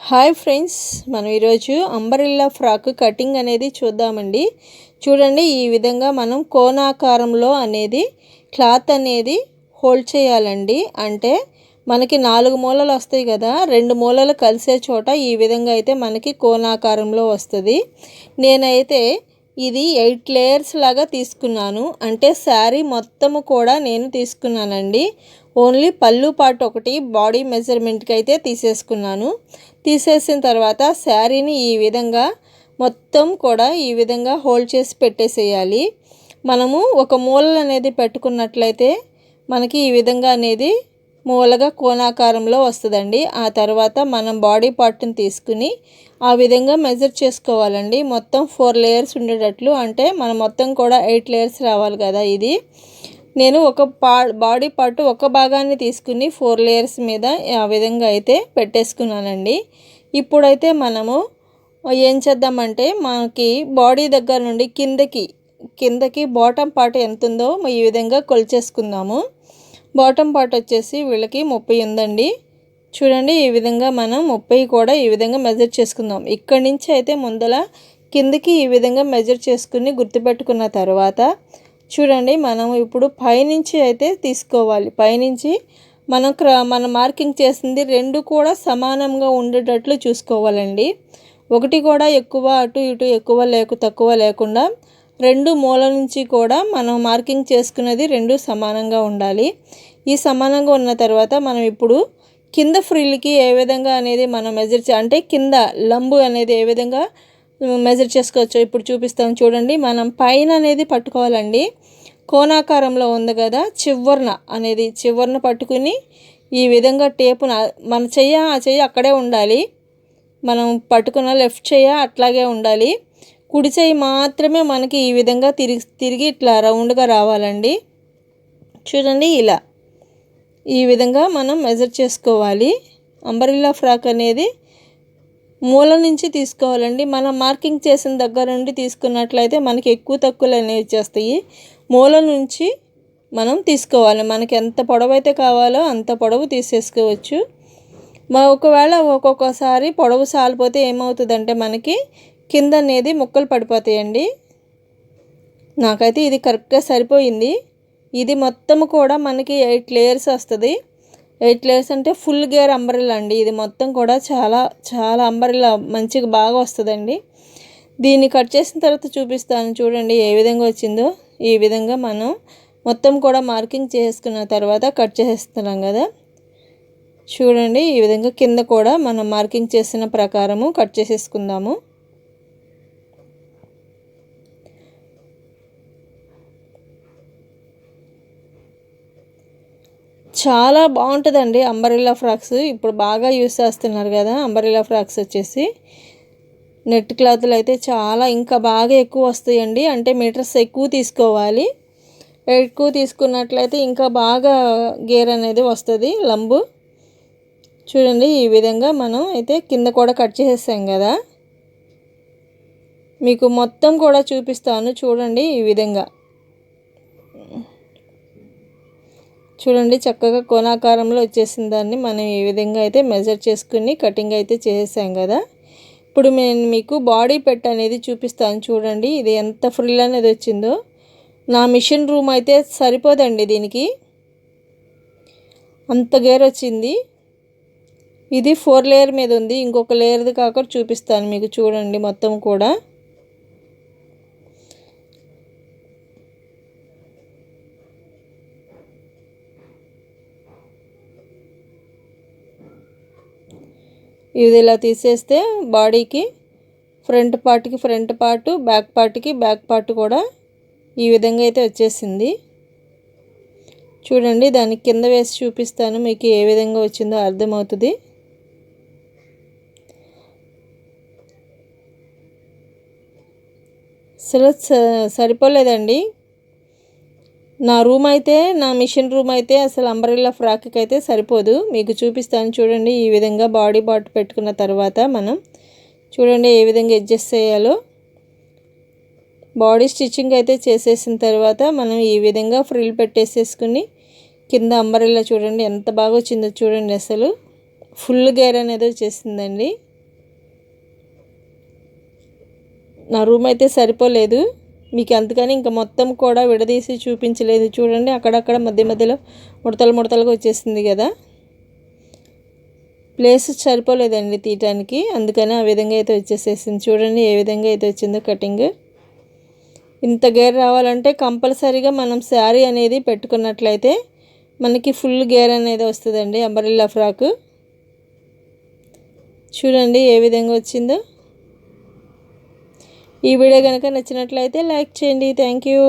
Hi friends మనం ఈరోజు umbrella frock cutting అనేది చూద్దామండి. చూడండి ఈ విధంగా మనం కోణాకారంలో అనేది క్లాత్ అనేది హోల్డ్ చేయాలండి. అంటే మనకి నాలుగు మూలలు వస్తాయి కదా రెండు మూలలు కలిసే చోట ఈ విధంగా అయితే మనకి కోణాకారంలో వస్తుంది. నేనైతే ఇది ఎయిట్ లేయర్స్ లాగా తీసుకున్నాను. అంటే శారీ మొత్తము కూడా నేను తీసుకున్నానండి. ఓన్లీ పళ్ళు పాటు ఒకటి బాడీ మెజర్మెంట్కి అయితే తీసేసుకున్నాను. తీసేసిన తర్వాత శారీని ఈ విధంగా మొత్తం కూడా ఈ విధంగా హోల్డ్ చేసి పెట్టేసేయాలి. మనము ఒక మూలలు అనేది పెట్టుకున్నట్లయితే మనకి ఈ విధంగా అనేది మూలగా కోణాకారంలో వస్తుందండి. ఆ తర్వాత మనం బాడీ పార్ట్ని తీసుకుని ఆ విధంగా మెజర్ చేసుకోవాలండి. మొత్తం ఫోర్ లేయర్స్ ఉండేటట్లు అంటే మనం మొత్తం కూడా ఎయిట్ లేయర్స్ రావాలి కదా ఇది. నేను ఒక పా బాడీ పార్ట్ ఒక భాగాన్ని తీసుకుని ఫోర్ లేయర్స్ మీద ఆ విధంగా అయితే పెట్టేసుకున్నానండి. ఇప్పుడైతే మనము ఏం చేద్దామంటే మనకి బాడీ దగ్గర నుండి కిందకి కిందకి బాటమ్ పార్ట్ ఎంత ఉందో ఈ విధంగా కొలిచేసుకుందాము. బాటమ్ పార్ట్ వచ్చేసి వీళ్ళకి ముప్పై ఉందండి. చూడండి ఈ విధంగా మనం ముప్పై కూడా ఈ విధంగా మెజర్ చేసుకుందాం. ఇక్కడి నుంచి అయితే ముందల కిందకి ఈ విధంగా మెజర్ చేసుకుని గుర్తుపెట్టుకున్న తర్వాత చూడండి మనం ఇప్పుడు పైనుంచి అయితే తీసుకోవాలి. పైనుంచి మనం క్ర మనం మార్కింగ్ చేసింది రెండు కూడా సమానంగా ఉండేటట్లు చూసుకోవాలండి. ఒకటి కూడా ఎక్కువ అటు ఇటు ఎక్కువ లేకు తక్కువ లేకుండా రెండు మూల నుంచి కూడా మనం మార్కింగ్ చేసుకున్నది రెండు సమానంగా ఉండాలి. ఈ సమానంగా ఉన్న తర్వాత మనం ఇప్పుడు కింద ఫ్రిల్కి ఏ విధంగా అనేది మనం మెజర్ చే అంటే కింద లంబు అనేది ఏ విధంగా మెజర్ చేసుకోవచ్చో ఇప్పుడు చూపిస్తాం చూడండి. మనం పైన అనేది పట్టుకోవాలండి. కోణాకారంలో ఉంది కదా చివరన అనేది చివరన పట్టుకుని ఈ విధంగా టేపున మన చెయ్య ఆ చెయ్యి అక్కడే ఉండాలి. మనం పట్టుకున్న లెఫ్ట్ చెయ్య అట్లాగే ఉండాలి. కుడి చేయి మాత్రమే మనకి ఈ విధంగా తిరిగి తిరిగి ఇట్లా రౌండ్గా రావాలండి. చూడండి ఇలా. ఈ విధంగా మనం మెజర్ చేసుకోవాలి. అంబరిల్లా ఫ్రాక్ అనేది మూల నుంచి తీసుకోవాలండి. మనం మార్కింగ్ చేసిన దగ్గర నుండి తీసుకున్నట్లయితే మనకి ఎక్కువ తక్కువలు అనేవి వచ్చేస్తాయి. మూల నుంచి మనం తీసుకోవాలి. మనకి ఎంత పొడవు అయితే కావాలో అంత పొడవు తీసేసుకోవచ్చు. మా ఒకవేళ ఒక్కొక్కసారి పొడవు సాలిపోతే ఏమవుతుందంటే మనకి కింద అనేది ముక్కలు పడిపోతాయండి. నాకైతే ఇది కరెక్ట్గా సరిపోయింది. ఇది మొత్తం కూడా మనకి ఎయిట్ లేయర్స్ వస్తుంది. ఎయిట్ లేయర్స్ అంటే ఫుల్ గేర్ అంబరిల్లా అండి. ఇది మొత్తం కూడా చాలా చాలా అంబరిల్లా మంచిగా బాగా వస్తుందండి. దీన్ని కట్ చేసిన తర్వాత చూపిస్తాను. చూడండి ఏ విధంగా వచ్చిందో. ఈ విధంగా మనం మొత్తం కూడా మార్కింగ్ చేసుకున్న తర్వాత కట్ చేసేస్తున్నాం కదా. చూడండి ఈ విధంగా కింద కూడా మనం మార్కింగ్ చేసిన ప్రకారము కట్ చేసేసుకుందాము. చాలా బాగుంటుందండి అంబరిల్లా ఫ్రాక్స్. ఇప్పుడు బాగా యూస్ చేస్తున్నారు కదా అంబరిల్లా ఫ్రాక్స్ వచ్చేసి. నెట్ క్లాత్లు అయితే చాలా ఇంకా బాగా ఎక్కువ వస్తాయండి. అంటే మీటర్స్ ఎక్కువ తీసుకోవాలి. ఎక్కువ తీసుకున్నట్లయితే ఇంకా బాగా గేర్ అనేది వస్తుంది లంబు. చూడండి ఈ విధంగా మనం అయితే కింద కూడా కట్ చేసేసాం కదా. మీకు మొత్తం కూడా చూపిస్తాను చూడండి ఈ విధంగా. చూడండి చక్కగా కోణాకారంలో వచ్చేసిన దాన్ని మనం ఈ విధంగా అయితే మెజర్ చేసుకుని కటింగ్ అయితే చేసాం కదా. ఇప్పుడు నేను మీకు బాడీ పెట్ అనేది చూపిస్తాను చూడండి ఇది ఎంత ఫ్రిల్ అనేది వచ్చిందో. నా మిషన్ రూమ్ అయితే సరిపోదండి దీనికి. అంత గేర్ వచ్చింది. ఇది ఫోర్ లేయర్ మీద ఉంది ఇంకొక లేయర్ది కాక చూపిస్తాను మీకు చూడండి మొత్తం కూడా. ఇది ఇలా తీసేస్తే బాడీకి ఫ్రంట్ పార్ట్కి ఫ్రంట్ పార్ట్ బ్యాక్ పార్ట్కి బ్యాక్ పార్ట్ కూడా ఈ విధంగా అయితే వచ్చేసింది. చూడండి దాన్ని కింద వేసి చూపిస్తాను మీకు ఏ విధంగా వచ్చిందో అర్థమవుతుంది. అసలు సరిపోలేదండి. నా రూమ్ అయితే నా మిషన్ రూమ్ అయితే అసలు అంబరిల్లా ఫ్రాక్కి అయితే సరిపోదు. మీకు చూపిస్తాను చూడండి ఈ విధంగా బాడీ బాట్ పెట్టుకున్న తర్వాత మనం. చూడండి ఏ విధంగా అడ్జస్ట్ చేయాలో. బాడీ స్టిచ్చింగ్ అయితే చేసేసిన తర్వాత మనం ఈ విధంగా ఫ్రిల్ పెట్టేసేసుకుని కింద అంబరిల్లా చూడండి ఎంత బాగా వచ్చిందో చూడండి అసలు. ఫుల్ గేర్ అనేది వచ్చేసిందండి. నా రూమ్ అయితే సరిపోలేదు. మీకు అందుకని ఇంకా మొత్తం కూడా విడదీసి చూపించలేదు. చూడండి అక్కడక్కడ మధ్య మధ్యలో ముడతలు ముడతలుగా వచ్చేసింది కదా. ప్లేస్ సరిపోలేదండి తీయటానికి. అందుకని ఆ విధంగా అయితే వచ్చేసేసింది. చూడండి ఏ విధంగా అయితే వచ్చిందో కటింగ్. ఇంత గేర్ రావాలంటే కంపల్సరీగా మనం శారీ అనేది పెట్టుకున్నట్లయితే మనకి ఫుల్ గేర్ అనేది వస్తుందండి అంబరిల్లా ఫ్రాక్. చూడండి ఏ విధంగా వచ్చిందో. ఈ వీడియో కనుక నచ్చినట్లయితే లైక్ చేయండి. Thank you